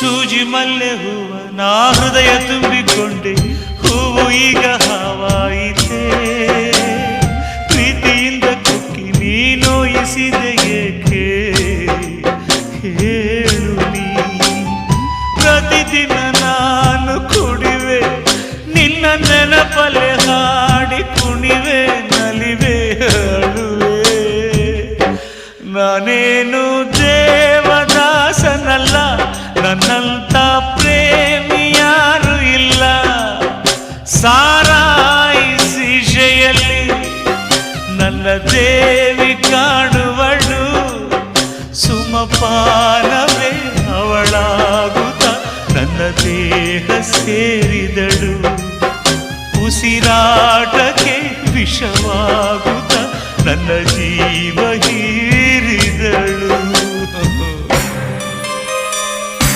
ಸೂಜಿ ಮಲ್ಲೆ ಹೂವ, ನಾ ಹೃದಯ ತುಂಬಿಕೊಂಡೆ, ಹೂವು ಈಗ ಹಾವಾಯಿತೆ. ಪ್ರೀತಿಯಿಂದ ಕುಕ್ಕಿ ನೀ ನೋಯಿಸಿದೆ ಏಕೆ? ಹೇಳು ನೀ. ಪ್ರತಿದಿನ ನಾನು ಕುಡಿವೆ, ನಿನ್ನ ನೆನಪಲೆ ಹಾಡಿ ಕುಣಿವೆ, ನಲಿವೆ, ಅಳುವೆ. ನಾನೇನು ದೇವದಾಸನಲ್ಲ ಸಾರಾಯಿ ಶಿಶೆಯಲ್ಲಿ ನನ್ನ ದೇವಿ ಕಾಣುವಳು ಸುಮಪಾನವೇ ಅವಳಾಗುತ್ತ. ನನ್ನ ದೇಹ ಸೇರಿದಳು ಉಸಿರಾಟಕ್ಕೆ ವಿಷವಾಗುತ್ತ. ನನ್ನ ಜೀವ